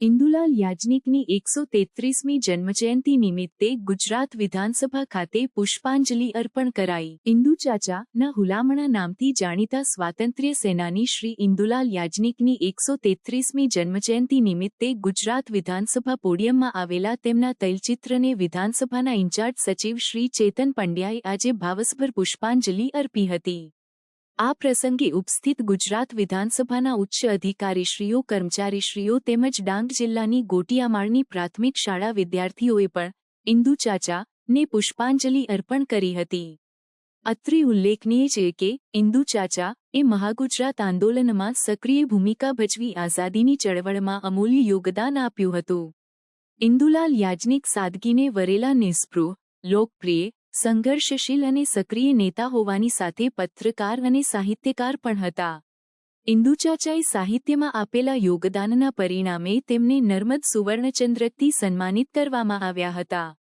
ઇન્દુલાલ યાજ્ઞિકની એકસો તેત્રીસમી જન્મજયંતિ નિમિત્તે ગુજરાત વિધાનસભા ખાતે પુષ્પાંજલિ અર્પણ કરાઈ. ઇન્દુ ચાચા ના હુલામણા નામથી જાણીતા સ્વાતંત્ર્ય સેનાની શ્રી ઇન્દુલાલ યાજ્ઞિકની એકસો તેત્રીસમી જન્મજયંતિ નિમિત્તે ગુજરાત વિધાનસભા પોડિયમમાં આવેલા તેમના તૈલચિત્રને વિધાનસભાના ઇન્ચાર્જ સચિવ શ્રી ચેતન પંડ્યાએ આજે ભાવસભર પુષ્પાંજલિ અર્પી હતી. આ પ્રસંગે ઉપસ્થિત ગુજરાત વિધાનસભાના ઉચ્ચ અધિકારીશ્રીઓ, કર્મચારીશ્રીઓ તેમજ ડાંગ જિલ્લાની ગોટિયામાળની પ્રાથમિક શાળા વિદ્યાર્થીઓએ પણ ઇન્દુ ચાચા ને પુષ્પાંજલિ અર્પણ કરી હતી. અત્રે ઉલ્લેખનીય છે કે ઇન્દુ ચાચા એ મહાગુજરાત આંદોલનમાં સક્રિય ભૂમિકા ભજવી આઝાદીની ચળવળમાં અમૂલ્ય યોગદાન આપ્યું હતું. ઇન્દુલાલ યાજ્ઞિક સાદગીને વરેલા નિસ્પૃહ લોકપ્રિય સંઘર્ષશીલ અને સક્રિય નેતા હોવાની સાથે પત્રકાર અને સાહિત્યકાર પણ હતા. ઇન્દુચાચાએ સાહિત્યમાં આપેલા યોગદાનના પરિણામે તેમને નર્મદ સુવર્ણચંદ્રકથી સન્માનિત કરવામાં આવ્યા હતા.